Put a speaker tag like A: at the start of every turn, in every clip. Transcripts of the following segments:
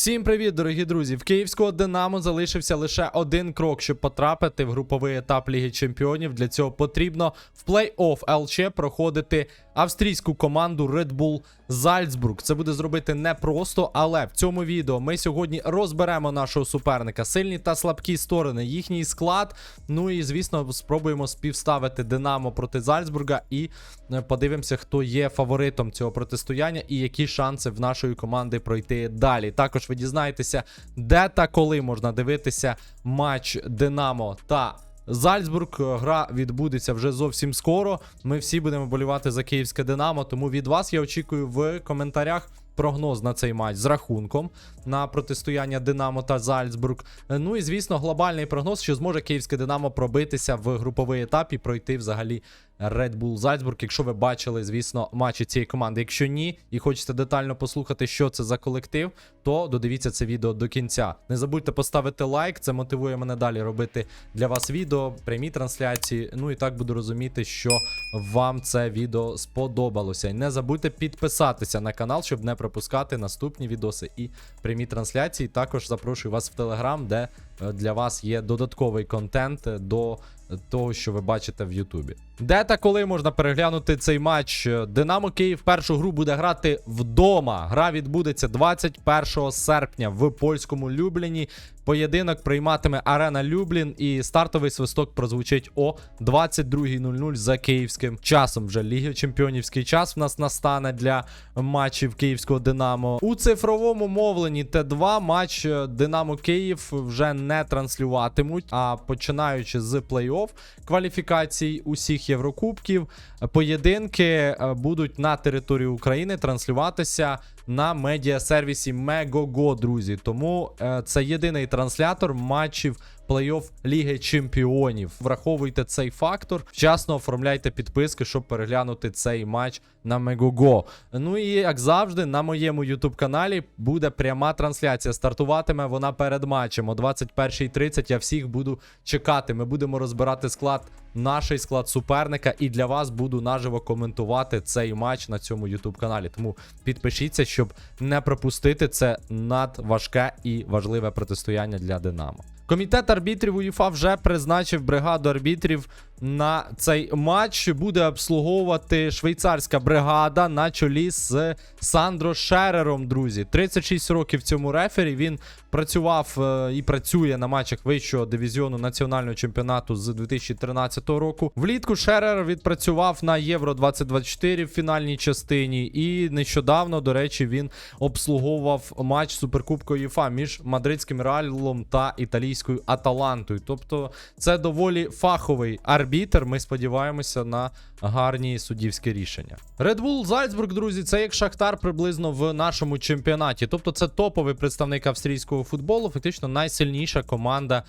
A: Всім привіт, дорогі друзі! В київського Динамо залишився лише один крок, щоб потрапити в груповий етап Ліги Чемпіонів. Для цього потрібно в плей-офф ЛЧ проходити австрійську команду Red Bull Зальцбург. Це буде зробити непросто, але в цьому відео ми сьогодні розберемо нашого суперника, сильні та слабкі сторони, їхній склад. Ну і звісно, спробуємо співставити Динамо проти Зальцбурга і е, подивимося, хто є фаворитом цього протистояння і які шанси в нашої команди пройти далі. Також ви дізнаєтеся, де та коли можна дивитися матч Динамо та. Зальцбург гра відбудеться вже зовсім скоро. Ми всі будемо болівати за київське Динамо. Тому від вас я очікую в коментарях прогноз на цей матч з рахунком на протистояння Динамо та Зальцбург. Ну і звісно, глобальний прогноз, що зможе київське Динамо пробитися в груповий етап і пройти взагалі Red Bull Зальцбург. Якщо ви бачили, звісно, матчі цієї команди. Якщо ні, і хочете детально послухати, що це за колектив, то додивіться це відео до кінця. Не забудьте поставити лайк, це мотивує мене далі робити для вас відео, прямі трансляції. Ну і так буду розуміти, що вам це відео сподобалося. І не забудьте підписатися на канал, щоб не пропускати наступні відоси і прямі трансляції. Також запрошую вас в Телеграм, де е, для вас є додатковий контент до того, що ви бачите в Ютубі. Де та коли можна переглянути цей матч? Динамо Київ першу гру буде грати вдома. Гра відбудеться 21 серпня в польському Любліні. Поєдинок прийматиме Арена Люблін, і стартовий свисток прозвучить о 22.00 за київським часом. Вже Ліги Чемпіонівський час в нас настане для матчів київського Динамо. У цифровому мовленні Т2 матч е, Динамо Київ вже не транслюватимуть. А починаючи з плей-офф кваліфікацій усіх Єврокубків, поєдинки е, будуть на території України транслюватися на медіасервісі Megogo, друзі. Тому е, це єдиний транслятор матчів плей-офф Ліги Чемпіонів. Враховуйте цей фактор. Вчасно оформляйте підписки, щоб переглянути цей матч на Megogo. Ну і як завжди, на моєму youtube каналі буде пряма трансляція. Стартуватиме вона перед матчем о 21.30. Я всіх буду чекати. Ми будемо розбирати склад. Наш склад суперника, і для вас буду наживо коментувати цей матч на цьому youtube каналі. Тому підпишіться, щоб не пропустити це надважке і важливе протистояння для Динамо. Комітет арбітрів УЄФА вже призначив бригаду арбітрів на цей матч. Буде обслуговувати швейцарська бригада на чолі з Сандро Шерером. Друзі, 36 років цьому рефері. Він працював е, і працює на матчах вищого дивізіону національного чемпіонату з 2013 року. Влітку Шерер відпрацював на Євро 2024 в фінальній частині. І нещодавно, до речі, він обслуговував матч Суперкубку ЄФА між мадридським реалом та італійською Аталантою. Тобто, це доволі фаховий арбітр. Ми сподіваємося на гарні суддівські рішення. Red Bull Зальцбург, друзі, це як Шахтар приблизно в нашому чемпіонаті. Тобто, це топовий представник австрійського футболу, фактично найсильніша команда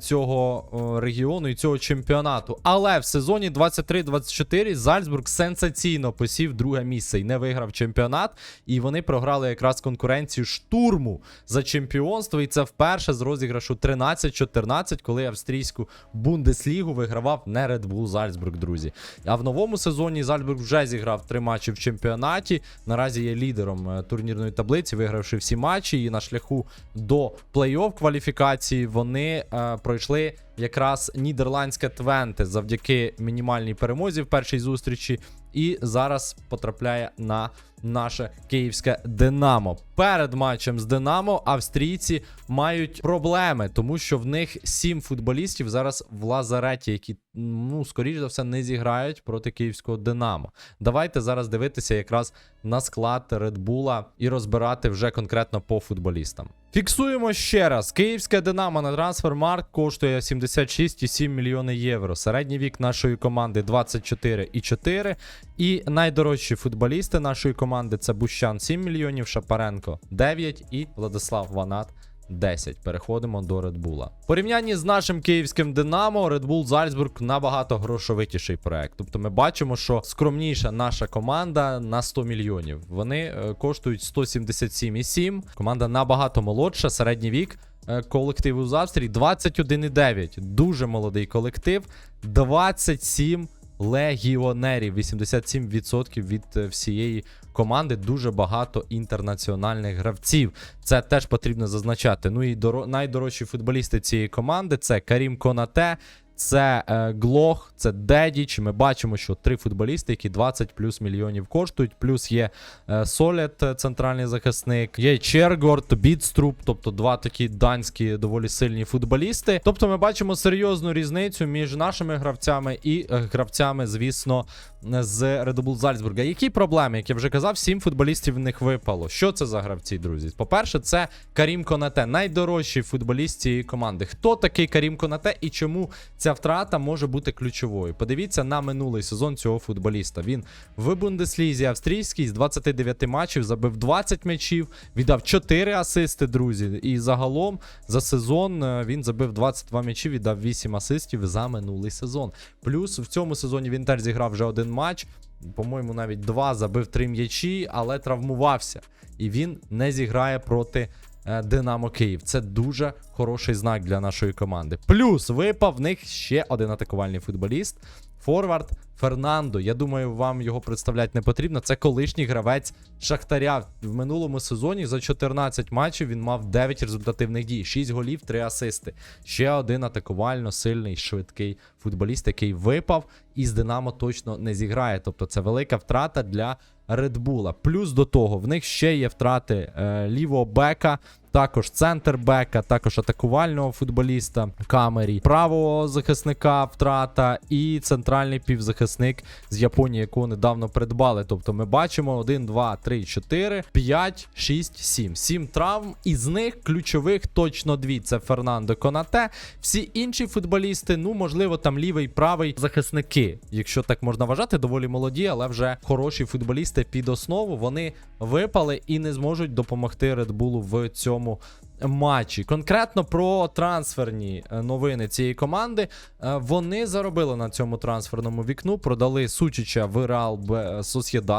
A: цього е, регіону і цього чемпіонату. Але в сезоні 23-24 Зальцбург сенсаційно посів друге місце і не виграв чемпіонат. І вони програли якраз конкуренцію штурму за чемпіонство. І це вперше з розіграшу 13-14, коли австрійську Бундеслігу вигравав не Red Bull Зальцбург, друзі. А в новому сезоні Зальцбург вже зіграв три матчі в чемпіонаті. Наразі є лідером е, турнірної таблиці, вигравши всі матчі. І на шляху до плей-офф кваліфікації вони е, пройшли якраз нідерландське Твенте завдяки мінімальній перемозі в першій зустрічі. І зараз потрапляє на наше київське Динамо. Перед матчем з Динамо австрійці мають проблеми, тому що в них сім футболістів зараз в лазареті, які ну скоріш за все не зіграють проти київського Динамо. Давайте зараз дивитися якраз на склад Редбула і розбирати вже конкретно по футболістам. Фіксуємо ще раз: Київське Динамо на трансфермарк коштує 76,7 мільйони євро. Середній вік нашої команди 24,4. І найдорожчі футболісти нашої команди це Бущан 7 мільйонів, Шапаренко 9 і Владислав Ванат 10. Переходимо до Редбула. В порівнянні з нашим київським Динамо, Bull Зальцбург набагато грошовитіший проект. Тобто ми бачимо, що скромніша наша команда на 100 мільйонів. Вони е, коштують 177,7. Команда набагато молодша, середній вік. е, Колективу з Австрії 21,9. Дуже молодий колектив. 27 легіонерів. 87% від е, всієї команди. Дуже багато інтернаціональних гравців. Це теж потрібно зазначати. Ну і доро... найдорожчі футболісти цієї команди це Карім Конате. Це е, Глох, це Дедіч. Ми бачимо, що три футболісти, які 20 плюс мільйонів коштують. Плюс є е, Солет, е, центральний захисник, є Чергорд, Бідструп, тобто два такі данські доволі сильні футболісти. Тобто ми бачимо серйозну різницю між нашими гравцями і е, гравцями, звісно, з Red Bull Зальцбурга. Які проблеми? Як я вже казав, сім футболістів в них випало. Що це за гравці, друзі? По-перше, це Карім Конате, найдорожчий футболіст цієї команди. Хто такий Карім Конате і чому ця втрата може бути ключовою? Подивіться на минулий сезон цього футболіста. Він в Бундеслізі австрійській з 29 матчів забив 20 м'ячів, віддав 4 асисти, друзі. І загалом за сезон е, він забив 22 м'ячі, віддав 8 асистів за минулий сезон. Плюс в цьому сезоні він теж зіграв вже один матч. По-моєму, навіть два забив три м'ячі, але травмувався. І він не зіграє проти е, Динамо Київ. Це дуже хороший знак для нашої команди. Плюс випав в них ще один атакувальний футболіст. Форвард Фернандо. Я думаю, вам його представляти не потрібно. Це колишній гравець Шахтаря. В минулому сезоні за 14 матчів він мав 9 результативних дій, 6 голів, 3 асисти. Ще один атакувально сильний, швидкий футболіст, який випав і з Динамо точно не зіграє. Тобто це велика втрата для Редбула. Плюс до того, в них ще є втрати е, лівого бека. Також центр бека, також атакувального футболіста камері, правого захисника втрата і центральний півзахисник з Японії, якого недавно придбали. Тобто ми бачимо 1, 2, 3, 4, 5, 6, 7. 7 травм. Із них ключових точно дві. Це Фернандо Конате. Всі інші футболісти, ну можливо, там лівий, правий захисники, якщо так можна вважати, доволі молоді, але вже хороші футболісти під основу. Вони випали і не зможуть допомогти Редбулу в цьому матчі. Конкретно про трансферні е, новини цієї команди. Е, Вони заробили на цьому трансферному вікну, продали Сучича в Реал Б-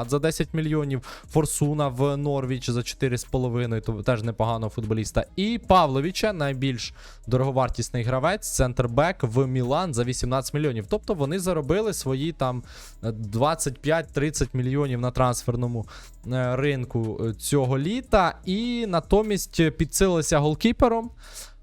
A: за 10 мільйонів, Форсуна в Норвіч за 4,5, то теж непоганого футболіста. І Павловича, найбільш дороговартісний гравець, центрбек в Мілан за 18 мільйонів. Тобто вони заробили свої там е, 25-30 мільйонів на трансферному е, ринку е, цього літа. І натомість е, підсилилися голкіпером.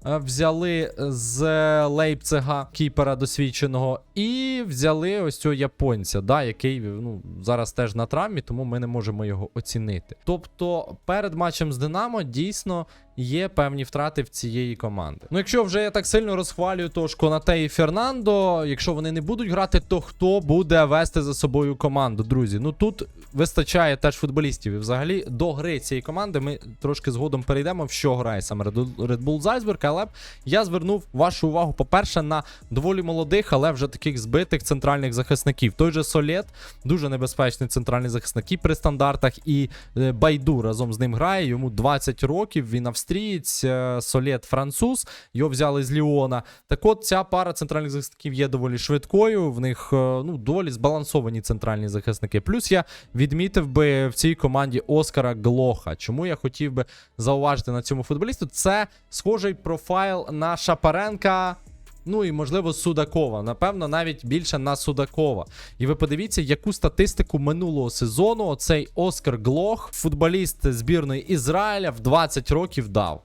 A: Е, Взяли з Лейпцига кіпера досвідченого, і взяли ось цього японця, да, який ну, зараз теж на травмі, тому ми не можемо його оцінити. Тобто перед матчем з Динамо дійсно є певні втрати в цієї команди. Ну, якщо вже я так сильно розхвалюю, то ж Конате і Фернандо, якщо вони не будуть грати, то хто буде вести за собою команду, друзі? Ну тут вистачає теж футболістів. І взагалі до гри цієї команди ми трошки згодом перейдемо, в що грає саме Red Bull Salzburg, але я звернув вашу увагу, по-перше, на доволі молодих, але вже таких збитих центральних захисників. Той же Солет, дуже небезпечний центральний захисник при стандартах, і е, Байду разом з ним грає. Йому 20 років. Він австрієць, е, Солет француз. Його взяли з Ліона. Так от ця пара центральних захисників є доволі швидкою. В них е, ну, доволі збалансовані центральні захисники. Плюс я відмітив би в цій команді Оскара Глоха. Чому я хотів би зауважити на цьому футболісту? Це схожий профайл на Шапаренка. Ну і можливо Судакова. Напевно, навіть більше на Судакова. І ви подивіться, яку статистику минулого сезону оцей Оскар Глох, футболіст збірної Ізраїля, в 20 років дав.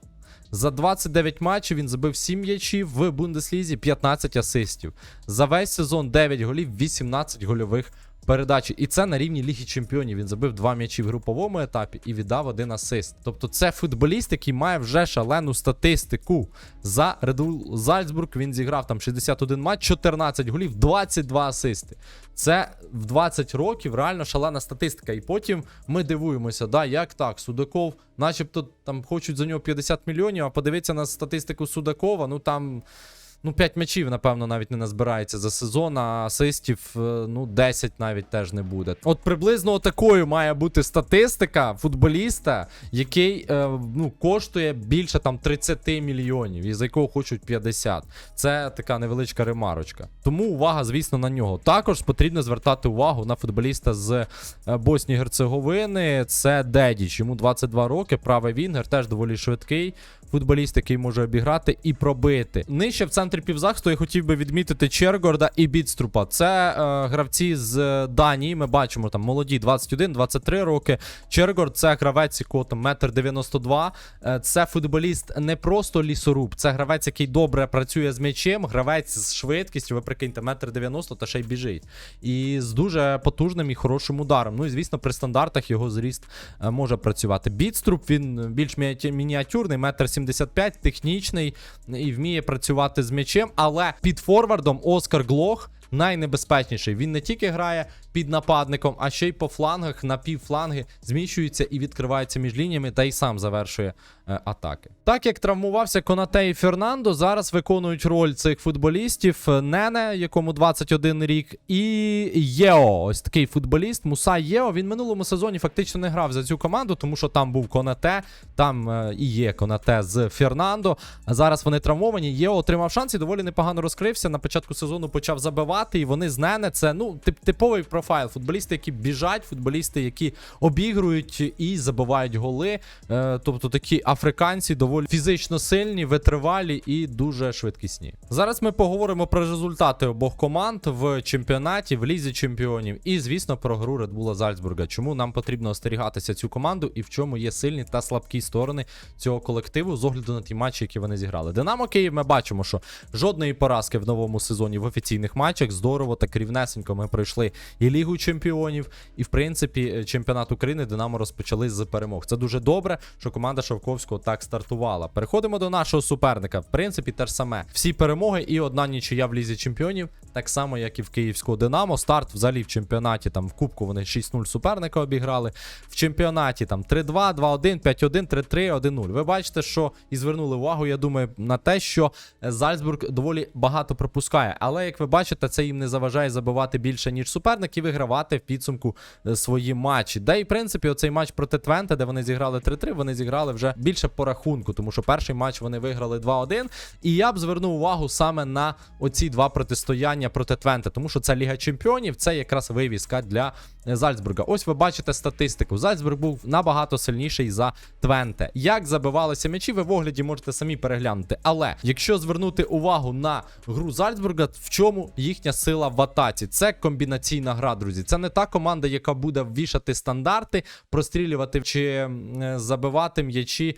A: За 29 матчів він забив 7 м'ячів в Бундеслізі 15 асистів. За весь сезон 9 голів, 18 гольових передач. І це на рівні Ліги Чемпіонів. Він забив 2 м'ячі в груповому етапі і віддав один асист. Тобто це футболіст, який має вже шалену статистику. За Bull Зальцбург він зіграв там 61 матч, 14 голів, 22 асисти. Це в 20 років реально шалена статистика. І потім ми дивуємося, да, як так, Судаков, начебто там хочуть за нього 50 мільйонів, а подивіться на статистику Судакова, ну там. Ну, 5 м'ячів, напевно, навіть не назбирається за сезон, а асистів, е, ну, 10 навіть теж не буде. От приблизно такою має бути статистика футболіста, який е, ну, коштує більше там 30 мільйонів, і за якого хочуть 50. Це така невеличка ремарочка. Тому увага, звісно, на нього. Також потрібно звертати увагу на футболіста з е, Боснії Герцеговини. Це Дедіч. Йому 22 роки, правий Вінгер, теж доволі швидкий. Футболіст, який може обіграти і пробити. Нижче в центрі півзахисту я хотів би відмітити Чергорда і Бідструпа. Це е, гравці з е, Данії. Ми бачимо там молоді 21-23 роки. Чергорд це гравець, якого там метр 92. Е, це футболіст не просто лісоруб, це гравець, який добре працює з м'ячем, гравець з швидкістю. Ви прикиньте, метр 90 та ще й біжить. І з дуже потужним і хорошим ударом. Ну і звісно, при стандартах його зріст е, може працювати. Бідструп він більш міні- мініатюрний, метр 75, технічний і вміє працювати з м'ячем. Але під форвардом Оскар Глох. Найнебезпечніший. Він не тільки грає під нападником, а ще й по флангах, на півфланги зміщується і відкривається між лініями, та й сам завершує атаки. Так як травмувався Конате і Фернандо, зараз виконують роль цих футболістів е, Нене, якому 21 рік, і Єо. Ось такий футболіст. Муса Єо. Він минулому сезоні фактично не грав за цю команду, тому що там був Конате, там е, і є Конате з Фернандо. А зараз вони травмовані. Єо отримав шанс і доволі непогано розкрився. На початку сезону почав забивати, і вони з Нене це ну тип, типовий профайл. Футболісти, які біжать, футболісти, які обігрують і забивають голи. Е, тобто такі африканці доволі фізично сильні, витривалі і дуже швидкісні. Зараз ми поговоримо про результати обох команд в чемпіонаті, в лізі чемпіонів, і звісно про гру Red Bull Зальцбурга. Чому нам потрібно остерігатися цю команду і в чому є сильні та слабкі сторони цього колективу з огляду на ті матчі, які вони зіграли. Динамо Київ. Ми бачимо, що жодної поразки в новому сезоні в офіційних матчах. Здорово так рівнесенько ми пройшли і Лігу чемпіонів, і в принципі чемпіонат України Динамо розпочали з перемог. Це дуже добре, що команда Шовковського так стартувала. Переходимо до нашого суперника. В принципі, те ж саме. Всі перемоги і одна нічия в лізі чемпіонів, так само, як і в Київського Динамо. Старт взагалі в чемпіонаті там в Кубку вони 6-0 суперника обіграли. В чемпіонаті там 3-2, 2-1, 5-1, 3-3, 1-0. Ви бачите, що і звернули увагу, я думаю, на те, що е, Зальцбург доволі багато пропускає. Але як ви бачите, це їм не заважає забивати більше, ніж суперник, і вигравати в підсумку е, свої матчі. Де і в принципі, оцей матч проти Твенте, де вони зіграли 3-3, вони зіграли вже більше по рахунку, тому що перший матч вони виграли 2-1. І я б звернув увагу саме на оці два протистояння проти Твенте, тому що це Ліга Чемпіонів, це якраз вивіска для е, Зальцбурга. Ось ви бачите статистику. Зальцбург був набагато сильніший за Твенте. Як забивалися м'ячі, ви в огляді можете самі переглянути. Але якщо звернути увагу на гру Зальцбурга, в чому їхня сила в атаці? Це комбінаційна гра, друзі. Це не та команда, яка буде вішати стандарти, прострілювати чи е, забивати м'ячі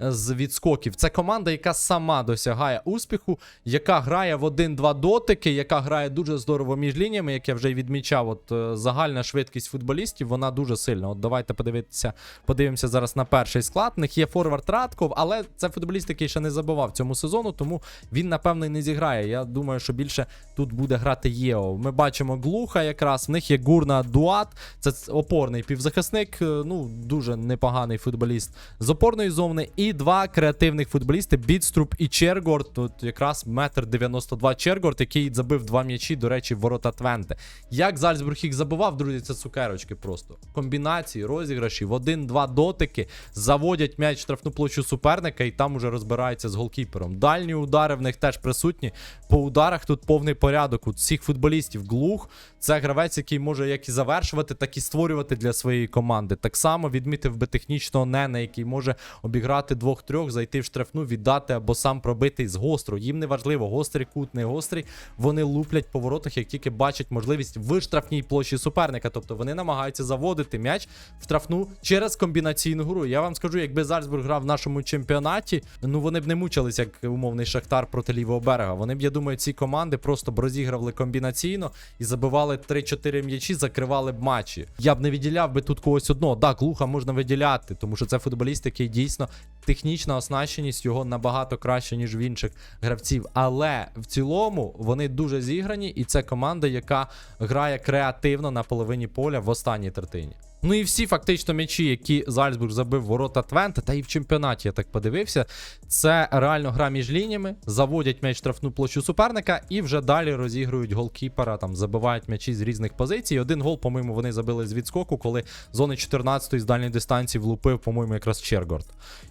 A: з відскоків. Це команда, яка сама досягає успіху, яка грає в один-два дотики, яка грає дуже здорово між лініями, як я вже й відмічав. От е, загальна швидкість футболістів, вона дуже сильна. От давайте подивитися, подивимося зараз на перший склад. В них є форвард Радков, але це футболіст, який ще не забивав цьому сезону, тому він, напевно, і не зіграє. Я думаю, що більше тут буде грати Єо. Ми бачимо Глуха якраз. В них є Гурна Дуат, це опорний півзахисник, е, ну дуже непоганий футболіст з опорної зони. Два креативних футболісти Бідструп і Чергорд. Тут якраз метр 92 Чергорд, який забив два м'ячі, до речі, ворота Твенте. Як Зальцбург їх забивав, друзі, це цукерочки просто. Комбінації, розіграші, в один-два дотики заводять м'яч в штрафну площу суперника і там уже розбираються з голкіпером. Дальні удари в них теж присутні. По ударах тут повний порядок. У всіх футболістів глух. Це гравець, який може як і завершувати, так і створювати для своєї команди. Так само відмітив би технічного Нена, який може обіграти двох-трьох, зайти в штрафну, віддати або сам пробити з гостру. Їм не важливо, гострий кут, не гострий. Вони луплять по воротах, як тільки бачать можливість в штрафній площі суперника. Тобто вони намагаються заводити м'яч в штрафну через комбінаційну гру. Я вам скажу, якби Зальцбург грав в нашому чемпіонаті, ну вони б не мучились, як умовний Шахтар проти лівого берега. Вони б, я думаю, ці команди просто б розігрували комбінаційно і забивали 3-4 м'ячі, закривали б матчі. Я б не виділяв би тут когось одного. Так, Глуха можна виділяти, тому що це футболіст, який дійсно технічна оснащеність його набагато краще, ніж в інших гравців. Але в цілому вони дуже зіграні, і це команда, яка грає креативно на половині поля в останній третині. Ну і всі фактично м'ячі, які Зальцбург забив ворота Твенте, та і в чемпіонаті я так подивився. Це реально гра між лініями, заводять м'яч штрафну площу суперника і вже далі розігрують голкіпера, там забивають м'ячі з різних позицій. Один гол, по-моєму, вони забили з відскоку, коли зони 14-ї з дальньої дистанції влупив, по-моєму, якраз Чергорд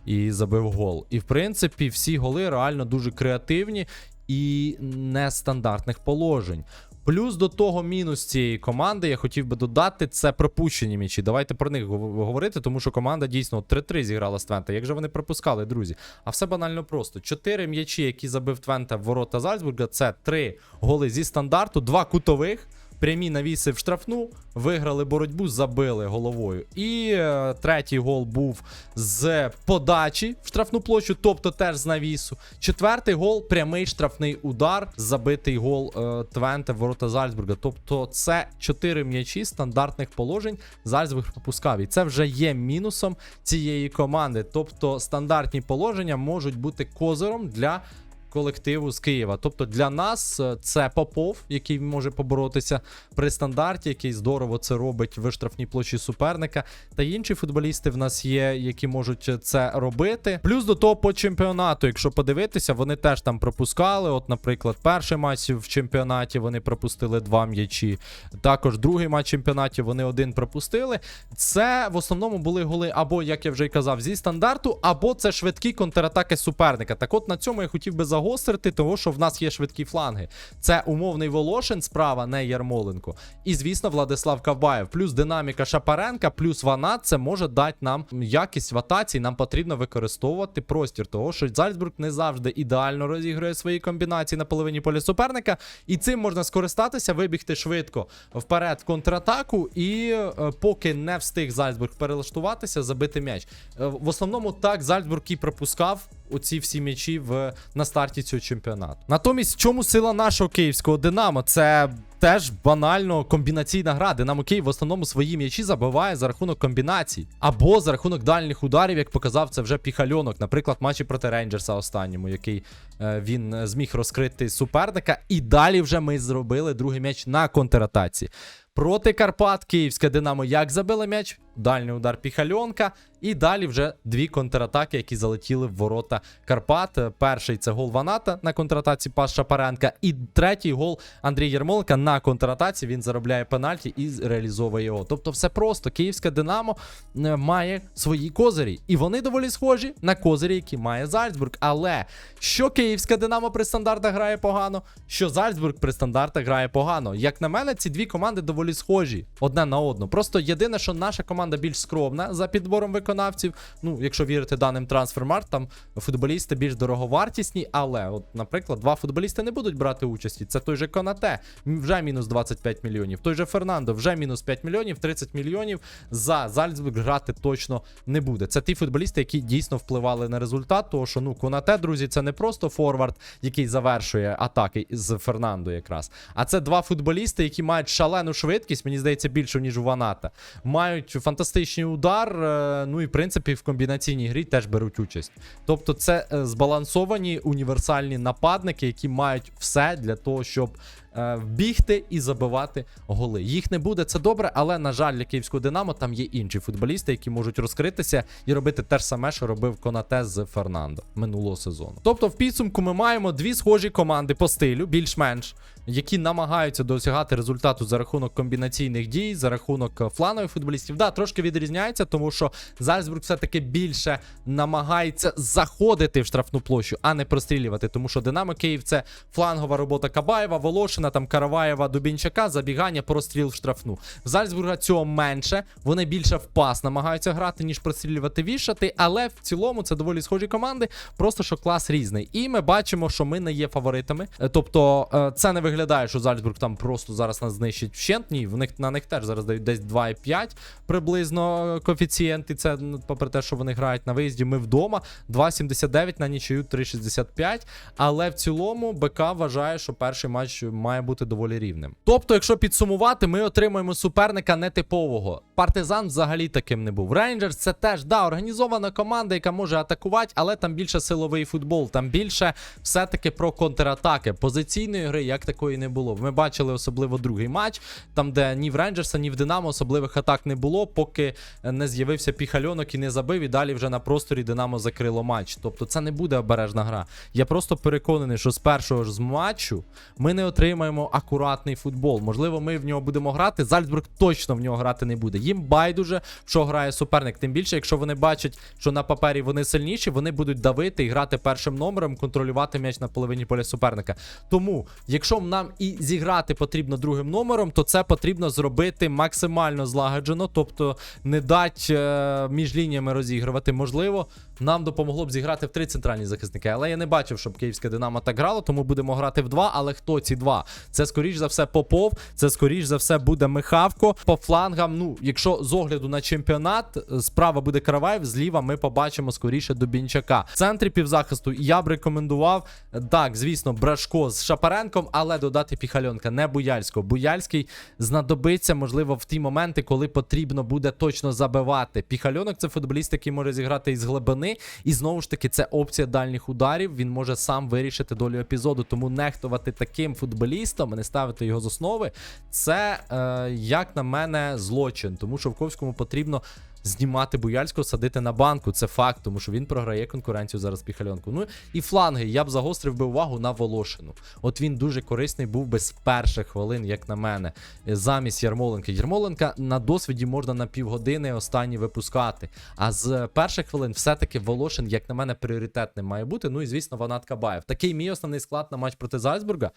A: і забив гол. І в принципі, всі голи реально дуже креативні і нестандартних положень. Плюс до того мінус цієї команди я хотів би додати це пропущені м'ячі. Давайте про них говорити, тому що команда дійсно 3-3 зіграла з Твента. Як же вони пропускали, друзі? А все банально просто. Чотири м'ячі, які забив Твента в ворота Зальцбурга, це три голи зі стандарту, два кутових. Прямі навіси в штрафну, виграли боротьбу, забили головою. І е, третій гол був з подачі в штрафну площу, тобто теж з навісу. Четвертий гол прямий штрафний удар, забитий гол е, Твенте ворота Зальцбурга. Тобто це чотири м'ячі стандартних положень. Зальцбург пропускав. І це вже є мінусом цієї команди. Тобто стандартні положення можуть бути козиром для колективу з Києва. Тобто для нас е, це Попов, який може поборотися при стандарті, який здорово це робить в штрафній площі суперника. Та інші футболісти в нас є, які можуть це робити. Плюс до того по чемпіонату, якщо подивитися, вони теж там пропускали. От, наприклад, перший матч в чемпіонаті вони пропустили два м'ячі. Також другий матч чемпіонаті вони один пропустили. Це в основному були голи або, як я вже й казав, зі стандарту, або це швидкі контратаки суперника. Так от на цьому я хотів би загострити, того що в нас є швидкі фланги. Це умовний Волошин справа, не Ярмоленко. І, звісно, Владислав Кавбаєв. Плюс динаміка Шапаренка, плюс Ванат. Це може дати нам якість в атаці. Нам потрібно використовувати простір, того що Зальцбург не завжди ідеально розігрує свої комбінації на половині поля суперника. І цим можна скористатися, вибігти швидко вперед контратаку, і е, поки не встиг Зальцбург перелаштуватися, забити м'яч. Е, в основному так Зальцбург і пропускав оці всі м'ячі в на старті цього чемпіонату. Натомість, в чому сила нашого київського Динамо? Це теж банально комбінаційна гра. Динамо Київ в основному свої м'ячі забиває за рахунок комбінацій або за рахунок дальніх ударів, як показав це вже піхальонок. Наприклад, матчі проти Рейнджерса останньому, який е, він е, зміг розкрити суперника. І далі вже ми зробили другий м'яч на контратаці. Проти Карпат Київське Динамо як забила м'яч? Дальній удар Піхальонка. І далі вже дві контратаки, які залетіли в ворота Карпат. Е, Перший це гол Ваната на контратаці Пас Шапаренка. І третій гол Андрій Єрмоленка на контратаці. Він заробляє пенальті і реалізовує його. Тобто, все просто. Київське Динамо е, має свої козирі. І вони доволі схожі на козирі, які має Зальцбург. Але що Київське Динамо при стандартах грає погано, що Зальцбург при стандартах грає погано. Як на мене, ці дві команди доволі схожі одне на одну. Просто єдине, що наша команда більш скромна за підбором виконавців. Ну, якщо вірити даним трансфермарт, там футболісти більш дороговартісні, але, от, наприклад, два футболісти не будуть брати участі. Це той же Конате, м, мінус 25 мільйонів. Той же Фернандо, вже мінус 5 мільйонів, 30 мільйонів. За Зальцбург грати точно не буде. Це ті футболісти, які дійсно впливали на результат. Того, що ну Конате, друзі, це не просто форвард, який завершує атаки з Фернандо, якраз. А це два футболісти, які мають шалену швидкість, мені здається, більше, ніж у Ваната. Мають фантастичний удар. е, Ну і в принципі в комбінаційній грі теж беруть участь. Тобто, це е, збалансовані універсальні нападники, які мають все для того, щоб е, вбігти і забивати голи. Їх не буде, це добре, але на жаль, для київського Динамо там є інші футболісти, які можуть розкритися і робити те ж саме, що робив Конате з Фернандо минулого сезону. Тобто, в підсумку ми маємо дві схожі команди по стилю, більш-менш, які намагаються досягати результату за рахунок комбінаційних дій, за рахунок е, фланових футболістів. Да, трошки відрізняється, тому що Зальцбург все-таки більше намагається заходити в штрафну площу, а не прострілювати. Тому що Динамо Київ це флангова робота Кабаєва, Волошина, там Караваєва, Дубінчака, забігання, простріл в штрафну. В Зальцбурга цього менше. Вони більше в пас намагаються грати, ніж прострілювати вішати. Але в цілому це доволі схожі команди, просто що клас різний. І ми бачимо, що ми не є фаворитами. Е, Тобто, е, це не виглядає, що Зальцбург там просто зараз нас знищить вщент. Ні, в них на них теж зараз дають десь 2,5 приблизно е, коефіцієнти. Це ну, попри те, що вони грають на виїзді. Ми вдома 2,79 на нічию 3,65. Але в цілому БК вважає, що перший матч має бути доволі рівним. Тобто, якщо підсумувати, ми отримуємо суперника нетипового. Партизан взагалі таким не був. Рейнджерс це теж да, організована команда, яка може атакувати, але там більше силовий футбол, там більше все-таки про контратаки. Позиційної гри як такої не було. Ми бачили особливо другий матч, там, де ні в Рейнджерса, ні в Динамо особливих атак не було, поки не з'явився піхальонок і не забив, і далі вже на просторі Динамо закрило матч. Тобто це не буде обережна гра. Я просто переконаний, що з першого ж з матчу ми не отримаємо акуратний футбол. Можливо, ми в нього будемо грати. Зальцбург точно в нього грати не буде. Їм байдуже, що грає суперник. Тим більше, якщо вони бачать, що на папері вони сильніші, вони будуть давити і грати першим номером, контролювати м'яч на половині поля суперника. Тому, якщо нам і зіграти потрібно другим номером, то це потрібно зробити максимально злагоджено, тобто не дати е, між лініями розігрувати. Можливо, нам допомогло б зіграти в три центральні захисники. Але я не бачив, щоб київське Динамо так грало, тому будемо грати в два. Але хто ці два? Це скоріш за все Попов, це скоріш за все буде Михавко. По флангам, ну, якщо з огляду на чемпіонат, справа буде Караваєв, зліва ми побачимо скоріше Дубінчака. В центрі півзахисту я б рекомендував, так, звісно, Брашко з Шапаренком, але додати Піхальонка, не Буяльського. Буяльський знадобиться, можливо, в ті моменти, коли потрібно буде точно забивати. Піхальонок це футболіст, який може зіграти із глибини. І знову ж таки, це опція дальніх ударів. Він може сам вирішити долю епізоду. Тому нехтувати таким футболістом, не ставити його з основи, це, е, як на мене, злочин. Тому що Ковському потрібно. Знімати Буяльського, садити на банку, це факт, тому що він програє конкуренцію зараз піхальонку. Ну і фланги. Я б загострив би увагу на Волошину. От він дуже корисний був без перших хвилин, як на мене, замість Ярмоленка. Ярмоленка на досвіді можна на півгодини останні випускати. А з перших хвилин все-таки Волошин, як на мене, пріоритетним має бути. Ну і звісно, Ванат Кабаєв. Такий мій основний склад на матч проти Зальцбурга.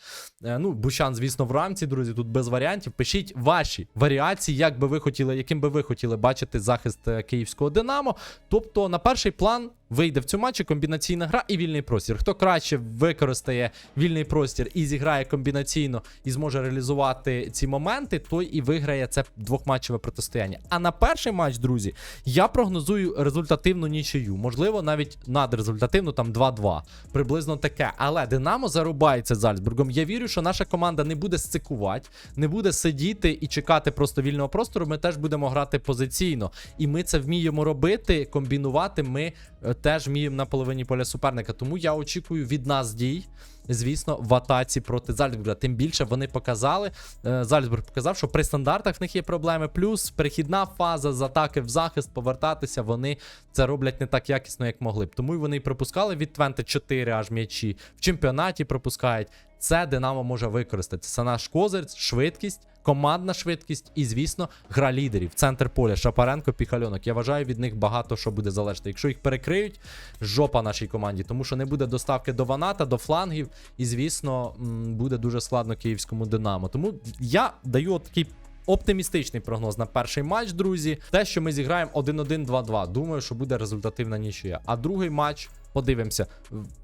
A: Е, Ну, Бущан, звісно, в рамці, друзі, тут без варіантів. Пишіть ваші варіації, як би ви хотіли, яким би ви хотіли бачити захист е, київського Динамо. Тобто, на перший план вийде в цьому матчі комбінаційна гра і вільний простір. Хто краще використає вільний простір і зіграє комбінаційно і зможе реалізувати ці моменти, той і виграє це двохматчеве протистояння. А на перший матч, друзі, я прогнозую результативну нічию. Можливо, навіть надрезультативну, там 2-2. Приблизно таке. Але Динамо зарубається Зальцбургом. Я вірю, що наша команда не буде сцикувати, не буде сидіти і чекати просто вільного простору. Ми теж будемо грати позиційно. І ми це вміємо робити, комбінувати. Ми е, теж мій на половині поля суперника. Тому я очікую від нас дій. Звісно, в атаці проти Зальцбурга. Тим більше вони показали. е, Зальцбург показав, що при стандартах в них є проблеми. Плюс перехідна фаза з атаки в захист, повертатися. Вони це роблять не так якісно, як могли б. Тому й вони і пропускали від Твенте 4 аж м'ячі. В чемпіонаті пропускають. Це Динамо може використати. Це наш козир, швидкість, командна швидкість і, звісно, гра лідерів. Центр поля, Шапаренко, Піхальонок. Я вважаю, від них багато що буде залежати. Якщо їх перекриють, жопа нашій команді, тому що не буде доставки до Ваната, до флангів, і, звісно, буде дуже складно київському Динамо. Тому я даю такий. Оптимістичний прогноз на перший матч, друзі. Те, що ми зіграємо 1-1-2-2. Думаю, що буде результативна нічия. А другий матч, подивимося,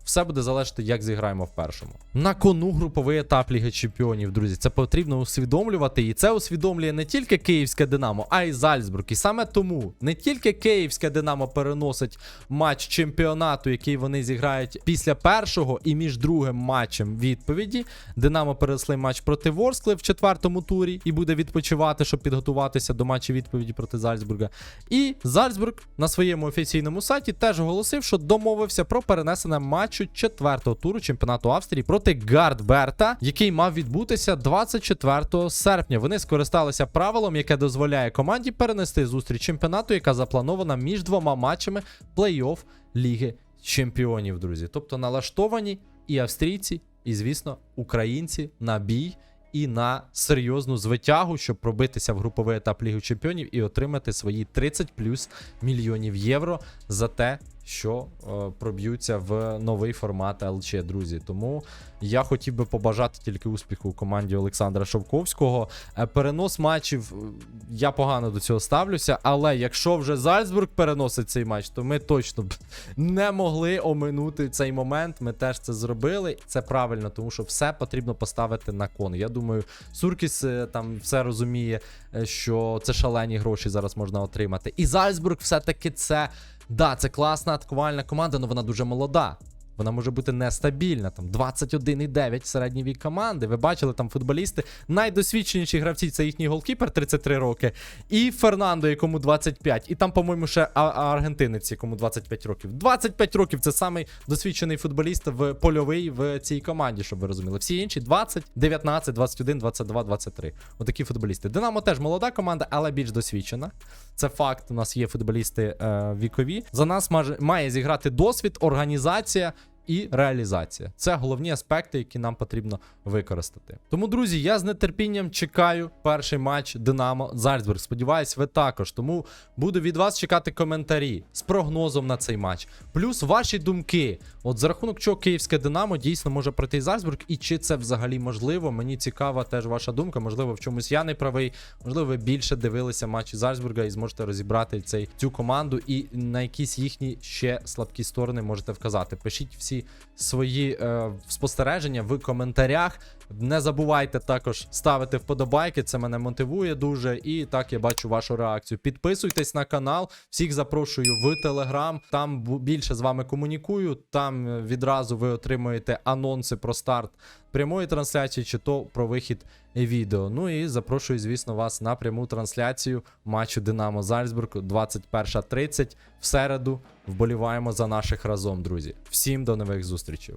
A: все буде залежати, як зіграємо в першому. На кону груповий етап Ліги Чемпіонів, друзі. Це потрібно усвідомлювати. І це усвідомлює не тільки Київське Динамо, а й Зальцбург. І саме тому не тільки Київське Динамо переносить матч чемпіонату, який вони зіграють після першого і між другим матчем відповіді. Динамо перенесли матч проти Ворскли в четвертому турі і буде відпочивати, щоб підготуватися до матчу відповіді проти Зальцбурга. І Зальцбург на своєму офіційному сайті теж оголосив, що домовився про перенесення матчу четвертого туру чемпіонату Австрії проти Гардберта, який мав відбутися 24 серпня. Вони скористалися правилом, яке дозволяє команді перенести зустріч чемпіонату, яка запланована між двома матчами плей-офф Ліги Чемпіонів, друзі. Тобто налаштовані і австрійці, і, звісно, українці на бій. І на серйозну звитягу, щоб пробитися в груповий етап Ліги Чемпіонів і отримати свої 30 плюс мільйонів євро за те, що е, проб'ються в новий формат ЛЧ, друзі. Тому я хотів би побажати тільки успіху команді Олександра Шовковського. Е, перенос матчів е, я погано до цього ставлюся, але якщо вже Зальцбург переносить цей матч, то ми точно б не могли оминути цей момент. Ми теж це зробили. Це правильно, тому що все потрібно поставити на кон. Я думаю, Суркіс там все розуміє, що це шалені гроші зараз можна отримати. І Зальцбург все-таки це. Да, це класна атакувальна команда, але вона дуже молода. Вона може бути нестабільна. Там 21,9 середній вік команди. Ви бачили там футболісти. Найдосвідченіші гравці це їхній голкіпер 33 роки. І Фернандо, якому 25. І там, по-моєму, ще аргентинець, якому 25 років. 25 років це самий досвідчений футболіст в польовий в цій команді, щоб ви розуміли. Всі інші 20, 19, 21, 22, 23. Отакі футболісти. Динамо теж молода команда, але більш досвідчена. Це факт. У нас є футболісти е, вікові. За нас має зіграти досвід, організація і реалізація. Це головні аспекти, які нам потрібно використати. Тому, друзі, я з нетерпінням чекаю перший матч Динамо Зальцбург. Сподіваюсь, ви також. Тому буду від вас чекати коментарі з прогнозом на цей матч. Плюс ваші думки. От за рахунок чого київське Динамо дійсно може пройти Зальцбург, і чи це взагалі можливо? Мені цікава теж ваша думка. Можливо, в чомусь я не правий. Можливо, ви більше дивилися матчі Зальцбурга і зможете розібрати цей цю команду і на якісь їхні ще слабкі сторони можете вказати. Пишіть всі свої е, спостереження в коментарях. Не забувайте також ставити вподобайки, це мене мотивує дуже. І так я бачу вашу реакцію. Підписуйтесь на канал, всіх запрошую в Телеграм. Там більше з вами комунікую. Там е, відразу ви отримуєте анонси про старт прямої трансляції, чи то про вихід відео. Ну і запрошую, звісно, вас на пряму трансляцію матчу Динамо Зальцбург 21.30 в середу. Вболіваємо за наших разом, друзі. Всім до нових зустрічей.